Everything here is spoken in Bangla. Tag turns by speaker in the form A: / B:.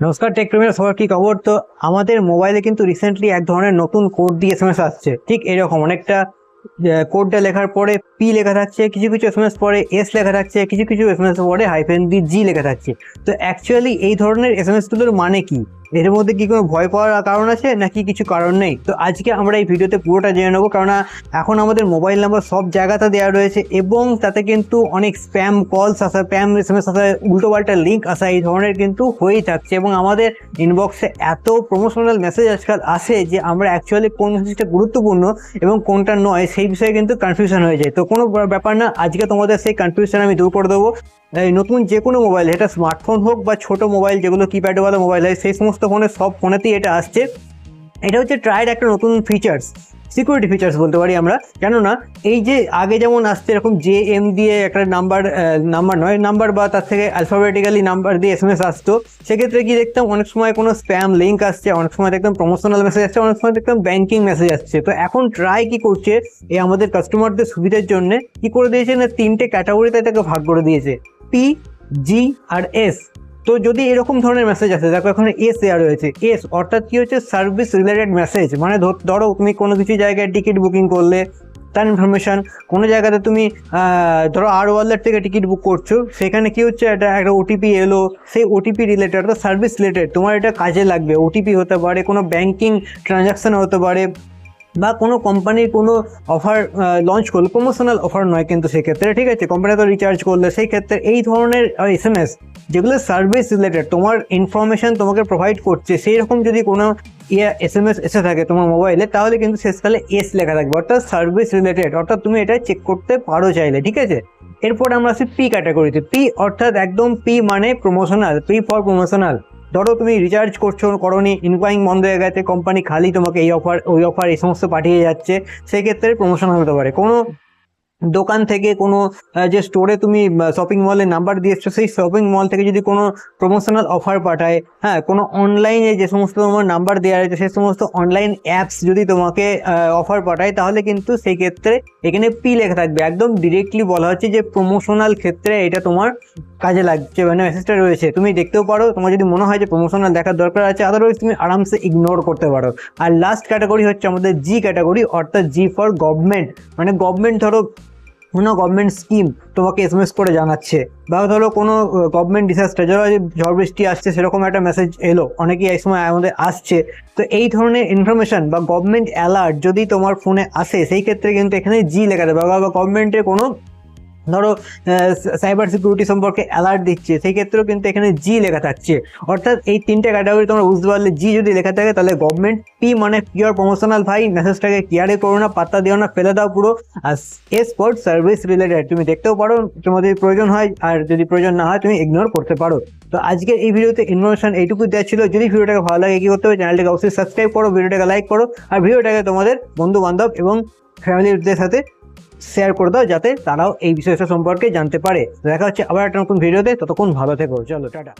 A: নমস্কার টেক প্রেমের সবার কি খবর? তো আমাদের মোবাইলে কিন্তু রিসেন্টলি এক ধরনের নতুন কোড দিয়ে এস আসছে। ঠিক এরকম অনেকটা কোডটা লেখার পরে পি লেখা থাকছে, কিছু কিছু এস পরে এস লেখা থাকছে, কিছু কিছু এস এম এস পরে হাইফেন দি জি লেখা থাকছে। তো অ্যাকচুয়ালি এই ধরনের এস এমগুলোর মানে কি? এর মধ্যে কি কোনো ভয় পাওয়ার কারণ আছে? নাকি কিছু কারণ নেই? তো আজকে আমরা এই ভিডিওতে পুরোটা জেনে নেব। কারণ এখন আমাদের মোবাইল নাম্বার সব জায়গাতে দেওয়া রয়েছে এবং তাতে কিন্তু অনেক স্প্যাম কলস আসা স্প্যাম এসএমএস আসা উল্টো পাল্টা লিঙ্ক আসা এই ধরনের কিন্তু হয়েই থাকছে এবং আমাদের ইনবক্সে এত প্রমোশনাল মেসেজ আজকাল আসে যে আমরা অ্যাকচুয়ালি কোন মেসেজটা গুরুত্বপূর্ণ এবং কোনটা নয় সেই বিষয়ে কিন্তু কনফিউশন হয়ে যায়। তো কোনো ব্যাপার না, আজকে তোমাদের সেই কনফিউশন আমি দূর করে দেবো। এই নতুন যে কোনো মোবাইল এটা স্মার্টফোন হোক বা ছোট মোবাইল যেগুলো কিপ্যাডওয়ালা মোবাইল হয়, সেই সমস্ত ফোনে সব ফোনেতেই এটা আসছে। এটা হচ্ছে ট্রায়ের একটা নতুন ফিচার্স সিকিউরিটি ফিচার্স বলতে পারি আমরা। কেননা, এই যে আগে যেমন আসছে এরকম জে এম দিয়ে একটা নাম্বার নাম্বার নয় নাম্বার বা তার থেকে অ্যালফাবেটিক্যালি নাম্বার দিয়ে এস এম এস আসতো, সেক্ষেত্রে কি দেখতাম, অনেক সময় কোনো স্প্যাম লিঙ্ক আসছে, অনেক সময় দেখতাম প্রমোশনাল মেসেজ আসছে, অনেক সময় দেখতাম ব্যাঙ্কিং মেসেজ আসছে। তো এখন ট্রাই কি করছে, এই আমাদের কাস্টমারদের সুবিধার জন্য কি করে দিয়েছে না তিনটে ক্যাটাগরিতে এটাকে ভাগ করে দিয়েছে? পি জি আর এস তো যদি এরকম ধরনের মেসেজ আসে, দেখো এখানে এস দেওয়া রয়েছে। এস অর্থাৎ কি হচ্ছে? সার্ভিস রিলেটেড মেসেজ মানে ধর- তুমি কোনো কিছু জায়গায় টিকিট বুকিং করলে, তার ইনফরমেশন কোনো জায়গাতে তুমি ধরো আর ওয়ালেট থেকে টিকিট বুক করছ, সেখানে কি হচ্ছে? এটা একটা ওটিপি এলো। সেই ওটিপি রিলেটেড অর্থাৎ সার্ভিস রিলেটেড তোমার এটা কাজে লাগবে। ওটিপি হতে পারে, কোনো ব্যাংকিং ট্রানজাকশন হতে পারে। বা কোনো কোম্পানির কোনো অফার লঞ্চ করল প্রমোশনাল অফার নয় কিন্তু সেক্ষেত্রে, ঠিক আছে? কোম্পানি তো রিচার্জ করলে সেই ক্ষেত্রে এই ধরনের এস এম এস যেগুলো সার্ভিস রিলেটেড তোমার ইনফরমেশন তোমাকে প্রোভাইড করছে সেই রকম যদি কোনো ইয়ে এস এম এস এসে থাকে তোমার মোবাইলে তাহলে কিন্তু শেষকালে এস লেখা থাকবে, অর্থাৎ সার্ভিস রিলেটেড অর্থাৎ তুমি এটা চেক করতে পারো চাইলে, ঠিক আছে? এরপর আমরা আসি পি ক্যাটাগরিতে পি অর্থাৎ একদম পি মানে প্রমোশনাল পি ফর প্রমোশনাল ধরো তুমি রিচার্জ করছ, করনি ইনকোয়ারিং বন্ধ হয়ে গেছে কোম্পানি খালি তোমাকে এই অফার ওই অফার এই সমস্ত পাঠিয়ে যাচ্ছে, সেক্ষেত্রে প্রমোশন হতে পারে। কোনো দোকান থেকে, কোনো যে স্টোরে তুমি শপিং মলে নাম্বার দিয়েছ, সেই শপিং মল থেকে যদি কোনো প্রমোশনাল অফার পাঠায় হ্যাঁ কোনো অনলাইনে যে সমস্ত তোমার নাম্বার দেওয়া রয়েছে, সেই সমস্ত অনলাইন অ্যাপস যদি তোমাকে অফার পাঠায়, তাহলে কিন্তু সেই ক্ষেত্রে এখানে পি লেখা থাকবে। একদম ডিরেক্টলি বলা হচ্ছে যে প্রমোশনাল ক্ষেত্রে এটা তোমার কাজে লাগছে মানে মেসেজটা রয়েছে। তুমি দেখতেও পারো, তোমার যদি মনে হয় যে প্রমোশনাল দেখার দরকার আছে আদারওয়াইজ তুমি আরামসে ইগনোর করতে পারো। আর লাস্ট ক্যাটাগরি হচ্ছে আমাদের জি ক্যাটাগরি অর্থাৎ জি ফর গভর্নমেন্ট মানে গভর্নমেন্ট ধরো, কোনো গভর্নমেন্ট স্কিম তোমাকে এস এম এস করে জানাচ্ছে, বা ধরো কোনো গভর্নমেন্ট ডিসাস্টার এই ঝড় বৃষ্টি আসছে, সেরকম একটা মেসেজ এলো, অনেকেই এই সময় আমাদের আসছে। তো এই ধরনের ইনফরমেশন বা গভর্নমেন্ট অ্যালার্ট যদি তোমার ফোনে আসে, সেই ক্ষেত্রে কিন্তু এখানে জি লেখা দেবে বা গভর্নমেন্টের কোনো ধরো সাইবার সিকিউরিটি সম্পর্কে অ্যালার্ট দিচ্ছে, সেই ক্ষেত্রেও কিন্তু এখানে জি লেখা থাকছে। অর্থাৎ এই তিনটে ক্যাটাগরি তোমরা বুঝতে পারলে জি যদি লেখা থাকে, তাহলে গভর্নমেন্ট পি মানে পিওর প্রমোশনাল ভাই মেসেজটাকে কেয়ারে করো না, পাত্তা দিও না, ফেলে দাও পুরো। আর এস ফর সার্ভিস রিলেটেড তুমি দেখতেও পারো, তোমাদের প্রয়োজন হয়, আর যদি প্রয়োজন না হয়, তুমি ইগনোর করতে পারো। তো আজকের এই ভিডিওতে ইনফরমেশন এইটুকু দেওয়া ছিল। যদি ভিডিওটাকে ভালো লাগে, কী করতে হবে, চ্যানেলটাকে অবশ্যই সাবস্ক্রাইব করো, ভিডিওটাকে লাইক করো, আর ভিডিওটাকে তোমাদের বন্ধু বান্ধব এবং ফ্যামিলিদের সাথে শেয়ার করে দাও যাতে তারাও এই বিষয়টা সম্পর্কে জানতে পারে। দেখা হচ্ছে আবার একটা নতুন ভিডিওতে ততক্ষণ ভালো থেকো। চলো, টাটা।